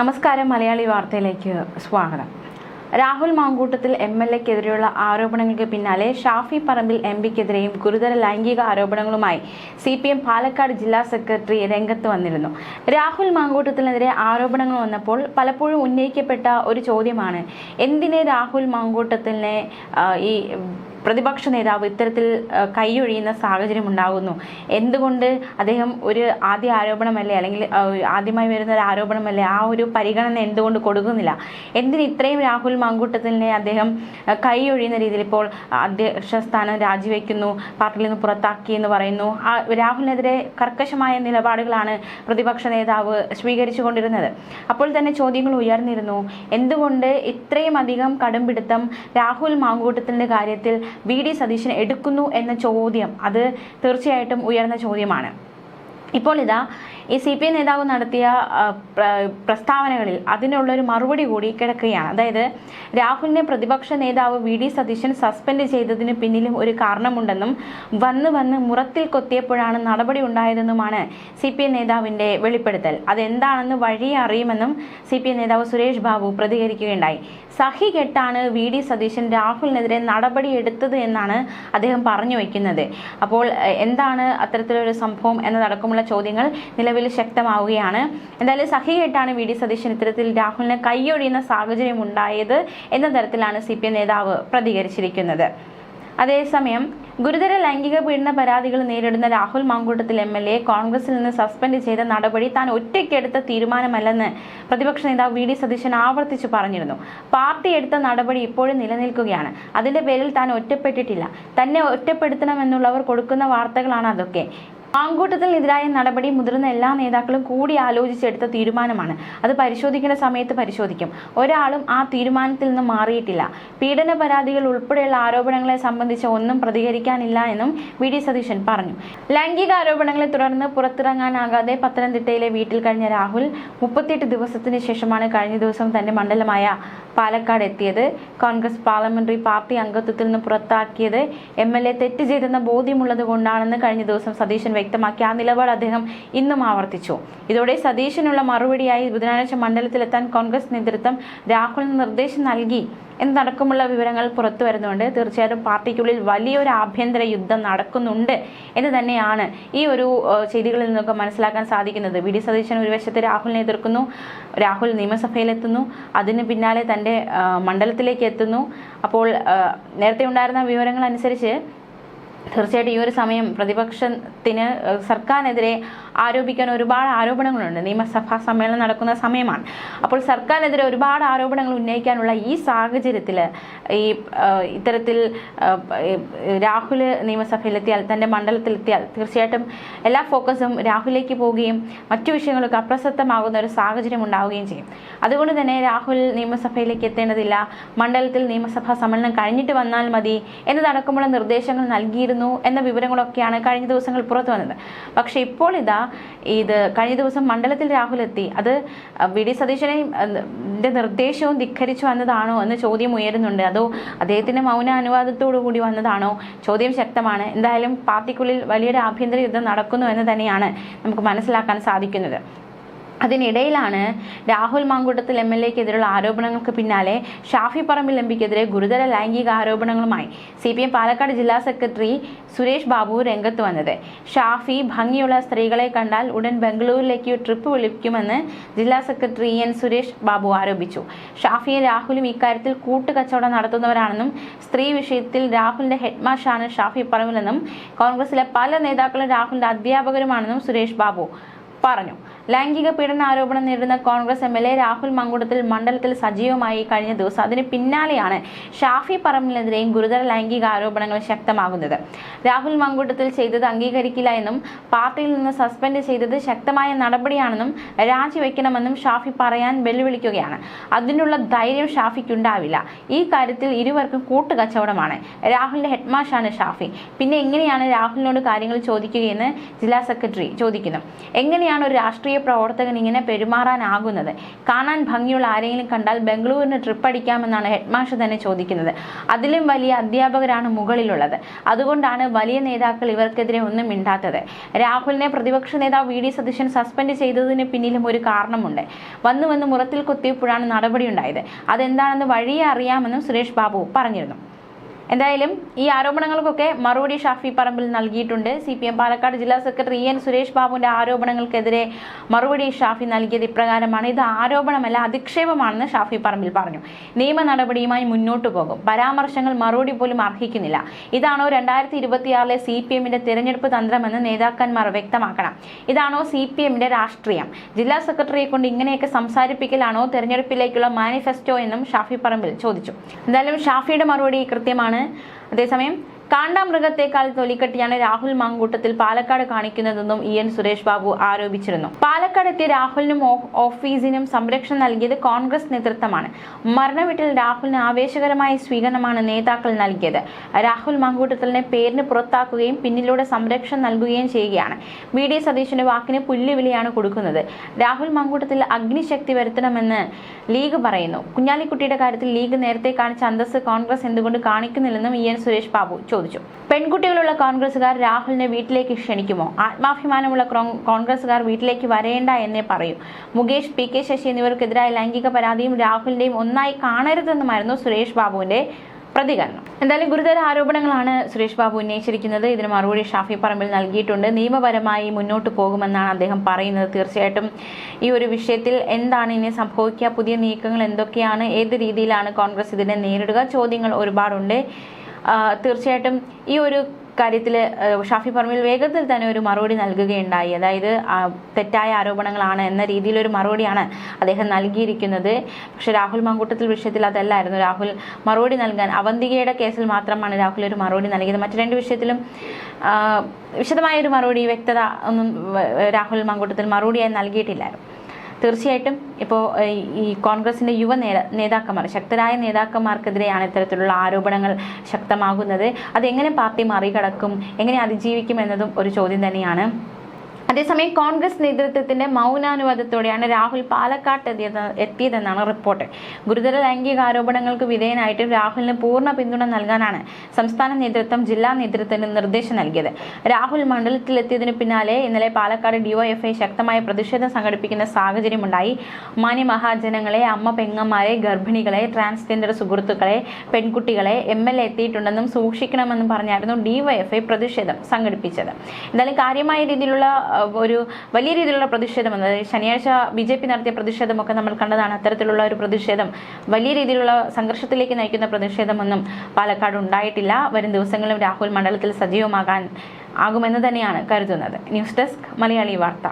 നമസ്കാരം മലയാളി വാർത്തയിലേക്ക് സ്വാഗതം. രാഹുൽ മാങ്കൂട്ടത്തിൽ എം എൽ എക്കെതിരെയുള്ള ആരോപണങ്ങൾക്ക് പിന്നാലെ ഷാഫി പറമ്പിൽ എം പിക്കെതിരെയും ഗുരുതര ലൈംഗിക ആരോപണങ്ങളുമായി സി പി എം പാലക്കാട് ജില്ലാ സെക്രട്ടറി രംഗത്ത് വന്നിരുന്നു. രാഹുൽ മാങ്കൂട്ടത്തിനെതിരെ ആരോപണങ്ങൾ വന്നപ്പോൾ പലപ്പോഴും ഉന്നയിക്കപ്പെട്ട ഒരു ചോദ്യമാണ് എന്തിനെ രാഹുൽ മാങ്കൂട്ടത്തിനെ ഈ പ്രതിപക്ഷ നേതാവ് ഇത്തരത്തിൽ കൈയൊഴിയുന്ന സാഹചര്യം ഉണ്ടാകുന്നു. എന്തുകൊണ്ട് അദ്ദേഹം ഒരു ആദ്യ ആരോപണമല്ലേ അല്ലെങ്കിൽ ആദ്യമായി വരുന്ന ഒരു ആരോപണമല്ലേ ആ ഒരു പരിഗണന എന്തുകൊണ്ട് കൊടുക്കുന്നില്ല? എന്തിന് ഇത്രയും രാഹുൽ മാങ്കൂട്ടത്തിനെ അദ്ദേഹം കൈയൊഴിയുന്ന രീതിയിൽ ഇപ്പോൾ അധ്യക്ഷ സ്ഥാനം രാജിവെക്കുന്നു പാർട്ടിയിൽ നിന്ന് പുറത്താക്കി എന്ന് പറയുന്നു. ആ രാഹുലിനെതിരെ കർക്കശമായ നിലപാടുകളാണ് പ്രതിപക്ഷ നേതാവ് സ്വീകരിച്ചു കൊണ്ടിരുന്നത് അപ്പോൾ തന്നെ ചോദ്യങ്ങൾ ഉയർന്നിരുന്നു. എന്തുകൊണ്ട് ഇത്രയും അധികം കടുംപിടുത്തം രാഹുൽ മാങ്കൂട്ടത്തിന്റെ കാര്യത്തിൽ വി ഡി സതീശൻ എടുക്കുന്നു എന്ന ചോദ്യം അത് തീർച്ചയായിട്ടും ഉയർന്ന ചോദ്യമാണ്. ഇപ്പോൾ ഇതാ ഈ സി പി എം നേതാവ് നടത്തിയ പ്രസ്താവനകളിൽ അതിനുള്ളൊരു മറുപടി കൂടി കിടക്കുകയാണ്. അതായത് രാഹുലിനെ പ്രതിപക്ഷ നേതാവ് വി ഡി സതീശൻ സസ്പെൻഡ് ചെയ്തതിന് പിന്നിലും ഒരു കാരണമുണ്ടെന്നും വന്ന് വന്ന് മുറത്തിൽ കൊത്തിയപ്പോഴാണ് നടപടി ഉണ്ടായതെന്നുമാണ് സി പി എം നേതാവിന്റെ വെളിപ്പെടുത്തൽ. അതെന്താണെന്ന് വഴിയെ അറിയുമെന്നും സി പി എം നേതാവ് സുരേഷ് ബാബു പ്രതികരിക്കുകയുണ്ടായി. സഹി കെട്ടാണ് വി ഡി സതീശൻ രാഹുലിനെതിരെ നടപടി എടുത്തത് എന്നാണ് അദ്ദേഹം പറഞ്ഞു വയ്ക്കുന്നത്. അപ്പോൾ എന്താണ് അത്തരത്തിലൊരു സംഭവം എന്നതടക്കമുള്ള ചോദ്യങ്ങൾ നിലവിൽ ശക്തമാവുകയാണ്. എന്തായാലും സഹിയായിട്ടാണ് വി ഡി സതീശൻ ഇത്തരത്തിൽ രാഹുലിനെ കൈയൊഴിയുന്ന സാഹചര്യം ഉണ്ടായത് എന്ന തരത്തിലാണ് സി നേതാവ് പ്രതികരിച്ചിരിക്കുന്നത്. അതേസമയം ഗുരുതര ലൈംഗിക പീഡന പരാതികൾ നേരിടുന്ന Rahul Mankoottathil M L A കോൺഗ്രസിൽ നിന്ന് സസ്പെൻഡ് ചെയ്ത നടപടി താൻ ഒറ്റയ്ക്കെടുത്ത തീരുമാനമല്ലെന്ന് പ്രതിപക്ഷ നേതാവ് വി ഡി സതീശൻ ആവർത്തിച്ചു പറഞ്ഞിരുന്നു. പാർട്ടി എടുത്ത നടപടി ഇപ്പോഴും നിലനിൽക്കുകയാണ്. അതിന്റെ പേരിൽ താൻ ഒറ്റപ്പെട്ടിട്ടില്ല. തന്നെ ഒറ്റപ്പെടുത്തണമെന്നുള്ളവർ കൊടുക്കുന്ന വാർത്തകളാണ് അതൊക്കെ. മാങ്കൂട്ടത്തിനെതിരായ നടപടി മുതിർന്ന എല്ലാ നേതാക്കളും കൂടി ആലോചിച്ചെടുത്ത തീരുമാനമാണ്. അത് പരിശോധിക്കേണ്ട സമയത്ത് പരിശോധിക്കും. ഒരാളും ആ തീരുമാനത്തിൽ നിന്ന് മാറിയിട്ടില്ല. പീഡന പരാതികൾ ഉൾപ്പെടെയുള്ള ആരോപണങ്ങളെ സംബന്ധിച്ച് ഒന്നും പ്രതികരിക്കാനില്ല എന്നും വി. ഡി. സതീശൻ പറഞ്ഞു. ലൈംഗിക ആരോപണങ്ങളെ തുടർന്ന് പുറത്തിറങ്ങാനാകാതെ പത്തനംതിട്ടയിലെ വീട്ടിൽ കഴിഞ്ഞ രാഹുൽ മുപ്പത്തിയെട്ട് ദിവസത്തിന് ശേഷമാണ് കഴിഞ്ഞ ദിവസം തന്റെ മണ്ഡലമായ പാലക്കാട് എത്തിയത്. കോൺഗ്രസ് പാർലമെന്ററി പാർട്ടി അംഗത്വത്തിൽ നിന്ന് പുറത്താക്കിയത്. എം എൽ എ തെറ്റ് ചെയ്തെന്ന ബോധ്യമുള്ളത് കൊണ്ടാണെന്ന് കഴിഞ്ഞ ദിവസം സതീശൻ വ്യക്തമാക്കി. ആ നിലപാട് അദ്ദേഹം ഇന്നും ആവർത്തിച്ചു. ഇതോടെ സതീശനുള്ള മറുപടിയായി ബുധനാഴ്ച മണ്ഡലത്തിലെത്താൻ കോൺഗ്രസ് നേതൃത്വം രാഹുലിന് നിർദ്ദേശം നൽകി. എന്നതടക്കമുള്ള വിവരങ്ങൾ പുറത്തു വരുന്നുണ്ട്. തീർച്ചയായിട്ടും പാർട്ടിക്കുള്ളിൽ വലിയൊരു ആഭ്യന്തര യുദ്ധം നടക്കുന്നുണ്ട് എന്ന് തന്നെയാണ് ഈ ഒരു ചെയ്തികളിൽ നിന്നൊക്കെ മനസ്സിലാക്കാൻ സാധിക്കുന്നത്. വി. ഡി. സതീശൻ ഒരു വശത്ത് രാഹുലിനെ എതിർക്കുന്നു രാഹുൽ നിയമസഭയിലെത്തുന്നു അതിന് പിന്നാലെ തന്റെ മണ്ഡലത്തിലേക്ക് എത്തുന്നു. അപ്പോൾ നേരത്തെ ഉണ്ടായിരുന്ന വിവരങ്ങൾ അനുസരിച്ച് തീർച്ചയായിട്ടും ഈ ഒരു സമയം പ്രതിപക്ഷത്തിന് സർക്കാരിനെതിരെ ആരോപിക്കാൻ ഒരുപാട് ആരോപണങ്ങളുണ്ട്. നിയമസഭാ സമ്മേളനം നടക്കുന്ന സമയമാണ്. അപ്പോൾ സർക്കാരിനെതിരെ ഒരുപാട് ആരോപണങ്ങൾ ഉന്നയിക്കാനുള്ള ഈ സാഹചര്യത്തിൽ ഈ ഇത്തരത്തിൽ രാഹുൽ നിയമസഭയിലെത്തിയാൽ തന്റെ മണ്ഡലത്തിലെത്തിയാൽ തീർച്ചയായിട്ടും എല്ലാ ഫോക്കസും രാഹുലിലേക്ക് പോവുകയും മറ്റു വിഷയങ്ങൾക്ക് അപ്രസക്തമാകുന്ന ഒരു സാഹചര്യം ഉണ്ടാവുകയും ചെയ്യും. അതുകൊണ്ട് തന്നെ രാഹുൽ നിയമസഭയിലേക്ക് എത്തേണ്ടതില്ല. മണ്ഡലത്തിൽ നിയമസഭാ സമ്മേളനം കഴിഞ്ഞിട്ട് വന്നാൽ മതി എന്നതടക്കമുള്ള നിർദ്ദേശങ്ങൾ നൽകിയിരുന്നു എന്ന വിവരങ്ങളൊക്കെയാണ് കഴിഞ്ഞ ദിവസങ്ങൾ പുറത്തു വന്നത്. പക്ഷേ ഇപ്പോൾ ഇതാ ഇത് കഴിഞ്ഞ ദിവസം മണ്ഡലത്തിൽ രാഹുൽ എത്തി അത് വി. ഡി. സതീശനെയും നിർദ്ദേശവും ധിഖരിച്ചു വന്നതാണോ എന്ന് ചോദ്യം ഉയരുന്നുണ്ട്. അതോ അദ്ദേഹത്തിന്റെ മൗന അനുവാദത്തോടു കൂടി വന്നതാണോ ചോദ്യം ശക്തമാണ്. എന്തായാലും പാർട്ടിക്കുള്ളിൽ വലിയൊരു ആഭ്യന്തര യുദ്ധം നടക്കുന്നു എന്ന് തന്നെയാണ് നമുക്ക് മനസ്സിലാക്കാൻ സാധിക്കുന്നത്. അതിനിടയിലാണ് രാഹുൽ മാങ്കൂട്ടത്തിൽ എം എൽ എക്കെതിരെയുള്ള ആരോപണങ്ങൾക്ക് പിന്നാലെ ഷാഫി പറമ്പിൽ എം പിക്കെതിരെ ഗുരുതര ലൈംഗിക ആരോപണങ്ങളുമായി സി പി എം പാലക്കാട് ജില്ലാ സെക്രട്ടറി സുരേഷ് ബാബു രംഗത്ത് വന്നത്. ഷാഫി ഭംഗിയുള്ള സ്ത്രീകളെ കണ്ടാൽ ഉടൻ ബംഗളൂരിലേക്ക് ട്രിപ്പ് വിളിക്കുമെന്ന് ജില്ലാ സെക്രട്ടറി എൻ സുരേഷ് ബാബു ആരോപിച്ചു. ഷാഫിയും രാഹുലും ഇക്കാര്യത്തിൽ കൂട്ടുകച്ചവടം നടത്തുന്നവരാണെന്നും സ്ത്രീ വിഷയത്തിൽ രാഹുലിന്റെ ഹെഡ്മാഷാണ് ഷാഫി പറമ്പിലെന്നും കോൺഗ്രസിലെ പല നേതാക്കളും രാഹുലിന്റെ അധ്യാപകരുമാണെന്നും സുരേഷ് ബാബു പറഞ്ഞു. ലൈംഗിക പീഡന ആരോപണം നേരിടുന്ന Congress M L A Rahul Mankoottathil മണ്ഡലത്തിൽ സജീവമായി കഴിഞ്ഞ ദിവസം അതിന് പിന്നാലെയാണ് ഷാഫി പറമ്പിലിനെതിരെയും ഗുരുതര ലൈംഗിക ആരോപണങ്ങൾ ശക്തമാകുന്നത്. രാഹുൽ മങ്കുടത്തിൽ ചെയ്തത് അംഗീകരിക്കില്ല എന്നും പാർട്ടിയിൽ നിന്ന് സസ്പെൻഡ് ചെയ്തത് ശക്തമായ നടപടിയാണെന്നും രാജിവെക്കണമെന്നും ഷാഫി പറയാൻ വെല്ലുവിളിക്കുകയാണ്. അതിനുള്ള ധൈര്യം ഷാഫിക്കുണ്ടാവില്ല. ഈ കാര്യത്തിൽ ഇരുവർക്കും കൂട്ടുകച്ചവടമാണ്. രാഹുലിന്റെ ഹെഡ്മാഷാണ് ഷാഫി. പിന്നെ എങ്ങനെയാണ് രാഹുലിനോട് കാര്യങ്ങൾ ചോദിക്കുകയെന്ന് ജില്ലാ സെക്രട്ടറി ചോദിക്കുന്നു. എങ്ങനെയാണ് ഒരു രാഷ്ട്രീയ രാഷ്ട്രീയ പ്രവർത്തകൻ ഇങ്ങനെ പെരുമാറാനാകുന്നത്? കാണാൻ ഭംഗിയുള്ള ആരെങ്കിലും കണ്ടാൽ ബംഗളൂരിന് ട്രിപ്പ് അടിക്കാമെന്നാണ് ഹെഡ്മാഷ് തന്നെ ചോദിക്കുന്നത്. അതിലും വലിയ അധ്യാപകരാണ് മുകളിലുള്ളത്. അതുകൊണ്ടാണ് വലിയ നേതാക്കൾ ഇവർക്കെതിരെ ഒന്നും മിണ്ടാത്തത്. രാഹുലിനെ പ്രതിപക്ഷ നേതാവ് വി ഡി സതീശൻ സസ്പെൻഡ് ചെയ്തതിന് പിന്നിലും ഒരു കാരണമുണ്ട്. വന്നു വന്ന് മുറത്തിൽ നടപടി നടപടിയുണ്ടായത് അതെന്താണെന്ന് വഴിയെ അറിയാമെന്നും സുരേഷ് ബാബു പറഞ്ഞിരുന്നു. എന്തായാലും ഈ ആരോപണങ്ങൾക്കൊക്കെ മറുപടി ഷാഫി പറമ്പിൽ നൽകിയിട്ടുണ്ട്. സി പി എം പാലക്കാട് ജില്ലാ സെക്രട്ടറി എൻ സുരേഷ് ബാബുവിന്റെ ആരോപണങ്ങൾക്കെതിരെ മറുപടി ഷാഫി നൽകിയത് ഇപ്രകാരമാണ്. ഇത് ആരോപണമല്ല അധിക്ഷേപമാണെന്ന് ഷാഫി പറമ്പിൽ പറഞ്ഞു. നിയമ നടപടിയുമായി മുന്നോട്ടു പോകും. പരാമർശങ്ങൾ മറുപടി പോലും അർഹിക്കുന്നില്ല. ഇതാണോ രണ്ടായിരത്തി ഇരുപത്തിയാറിലെ സി പി എമ്മിന്റെ തെരഞ്ഞെടുപ്പ് തന്ത്രമെന്ന് നേതാക്കന്മാർ വ്യക്തമാക്കണം. ഇതാണോ സി പി എമ്മിന്റെ രാഷ്ട്രീയം? ജില്ലാ സെക്രട്ടറിയെ കൊണ്ട് ഇങ്ങനെയൊക്കെ സംസാരിപ്പിക്കലാണോ തെരഞ്ഞെടുപ്പിലേക്കുള്ള മാനിഫെസ്റ്റോ എന്നും ഷാഫി പറമ്പിൽ ചോദിച്ചു. എന്തായാലും ഷാഫിയുടെ മറുപടി കൃത്യമാണ്. അതേസമയം കാണ്ടാമൃഗത്തെക്കാൾ തൊലിക്കെട്ടിയാണ് രാഹുൽ മാങ്കൂട്ടത്തിൽ പാലക്കാട് കാണിക്കുന്നതെന്നും ഇ എൻ സുരേഷ് ബാബു ആരോപിച്ചിരുന്നു. പാലക്കാട് എത്തിയ രാഹുലിനും ഓഫീസിനും സംരക്ഷണം നൽകിയത് കോൺഗ്രസ് നേതൃത്വമാണ്. മരണവീട്ടിൽ രാഹുലിന് ആവേശകരമായ സ്വീകരണമാണ് നേതാക്കൾ നൽകിയത്. രാഹുൽ മാങ്കൂട്ടത്തിലിനെ പേരിന് പുറത്താക്കുകയും പിന്നിലൂടെ സംരക്ഷണം നൽകുകയും ചെയ്യുകയാണ്. വി. ഡി. സതീശന്റെ വാക്കിന് പുല്ലുവിളിയാണ് കൊടുക്കുന്നത്. രാഹുൽ മാങ്കൂട്ടത്തിൽ അഗ്നിശക്തി വരുത്തണമെന്ന് ലീഗ് പറയുന്നു. കുഞ്ഞാലിക്കുട്ടിയുടെ കാര്യത്തിൽ ലീഗ് നേരത്തെ കാണിച്ച അന്തസ് കോൺഗ്രസ് എന്തുകൊണ്ട് കാണിക്കുന്നില്ലെന്നും ഇ എൻ സുരേഷ് ബാബു ചോദിച്ചു. പെൺകുട്ടികളുള്ള കോൺഗ്രസുകാർ രാഹുലിനെ വീട്ടിലേക്ക് ക്ഷണിക്കുമോ? ആത്മാഭിമാനമുള്ള കോൺഗ്രസുകാർ വീട്ടിലേക്ക് വരേണ്ട എന്നേ പറയൂ. മുകേഷ് പി കെ ശശി എന്നിവർക്കെതിരായ ലൈംഗിക പരാതിയും രാഹുലിന്റെയും ഒന്നായി കാണരുതെന്നുമായിരുന്നു സുരേഷ് ബാബുവിന്റെ പ്രതികരണം. എന്തായാലും ഗുരുതര ആരോപണങ്ങളാണ് സുരേഷ് ബാബു ഉന്നയിച്ചിരിക്കുന്നത്. ഇതിന് മറുപടി ഷാഫി പറമ്പിൽ നൽകിയിട്ടുണ്ട്. നിയമപരമായി മുന്നോട്ട് പോകുമെന്നാണ് അദ്ദേഹം പറയുന്നത്. തീർച്ചയായിട്ടും ഈ ഒരു വിഷയത്തിൽ എന്താണ് ഇനി സംഭവിക്കുക? പുതിയ നീക്കങ്ങൾ എന്തൊക്കെയാണ്? ഏത് രീതിയിലാണ് കോൺഗ്രസ് ഇതിനെ നേരിടുക? ചോദ്യങ്ങൾ ഒരുപാടുണ്ട്. തീർച്ചയായിട്ടും ഈ ഒരു കാര്യത്തിൽ ഷാഫി പറമ്പിൽ വേഗത്തിൽ തന്നെ ഒരു മറുപടി നൽകുകയുണ്ടായി. അതായത് തെറ്റായ ആരോപണങ്ങളാണ് എന്ന രീതിയിലൊരു മറുപടിയാണ് അദ്ദേഹം നൽകിയിരിക്കുന്നത്. പക്ഷേ രാഹുൽ മങ്കൂട്ടത്തിൽ വിഷയത്തിൽ അതല്ലായിരുന്നു. രാഹുൽ മറുപടി നൽകാൻ അവന്തികയുടെ കേസിൽ മാത്രമാണ് രാഹുൽ ഒരു മറുപടി നൽകിയത്. മറ്റു രണ്ട് വിഷയത്തിലും വിശദമായ ഒരു മറുപടി വ്യക്തത ഒന്നും രാഹുൽ മങ്കൂട്ടത്തിൽ മറുപടിയായി നൽകിയിട്ടില്ലായിരുന്നു. തീർച്ചയായിട്ടും ഇപ്പോൾ ഈ കോൺഗ്രസിന്റെ യുവ നേതാ നേതാക്കന്മാർ ശക്തരായ നേതാക്കന്മാർക്കെതിരെയാണ് ഇത്തരത്തിലുള്ള ആരോപണങ്ങൾ ശക്തമാകുന്നത്. അതെങ്ങനെ പാർട്ടി മറികടക്കും എങ്ങനെ അതിജീവിക്കും എന്നതും ഒരു ചോദ്യം തന്നെയാണ്. അതേസമയം കോൺഗ്രസ് നേതൃത്വത്തിന്റെ മൗനാനുവാദത്തോടെയാണ് രാഹുൽ പാലക്കാട്ട് എത്തിയത് എത്തിയതെന്നാണ് റിപ്പോർട്ട്. ഗുരുതര ലൈംഗിക ആരോപണങ്ങൾക്ക് വിധേയനായിട്ട് രാഹുലിന് പൂർണ പിന്തുണ നൽകാനാണ് സംസ്ഥാന നേതൃത്വം ജില്ലാ നേതൃത്വത്തിന് നിർദ്ദേശം നൽകിയത്. രാഹുൽ മണ്ഡലത്തിലെത്തിയതിനു പിന്നാലെ ഇന്നലെ പാലക്കാട് ഡിഒഎഫ്ഐ ശക്തമായ പ്രതിഷേധം സംഘടിപ്പിക്കുന്ന സാഹചര്യമുണ്ടായി. മാന്യ മഹാജനങ്ങളെ അമ്മ പെങ്ങന്മാരെ ഗർഭിണികളെ ട്രാൻസ്ജെൻഡർ സുഹൃത്തുക്കളെ പെൺകുട്ടികളെ എം എൽ എ എത്തിയിട്ടുണ്ടെന്നും സൂക്ഷിക്കണമെന്നും പറഞ്ഞായിരുന്നു ഡിവൈഎഫ്ഐ പ്രതിഷേധം സംഘടിപ്പിച്ചത്. എന്തായാലും കാര്യമായ രീതിയിലുള്ള ഒരു വലിയ രീതിയിലുള്ള പ്രതിഷേധം അതായത് ശനിയാഴ്ച ബി ജെ പി നടത്തിയ പ്രതിഷേധമൊക്കെ നമ്മൾ കണ്ടതാണ്. അത്തരത്തിലുള്ള ഒരു പ്രതിഷേധം വലിയ രീതിയിലുള്ള സംഘർഷത്തിലേക്ക് നയിക്കുന്ന പ്രതിഷേധമൊന്നും പാലക്കാട് ഉണ്ടായിട്ടില്ല. വരും ദിവസങ്ങളിലും രാഹുൽ മണ്ഡലത്തിൽ സജീവമാകാൻ ആകുമെന്ന് തന്നെയാണ് കരുതുന്നത്. ന്യൂസ് ഡെസ്ക് മലയാളി വാർത്ത.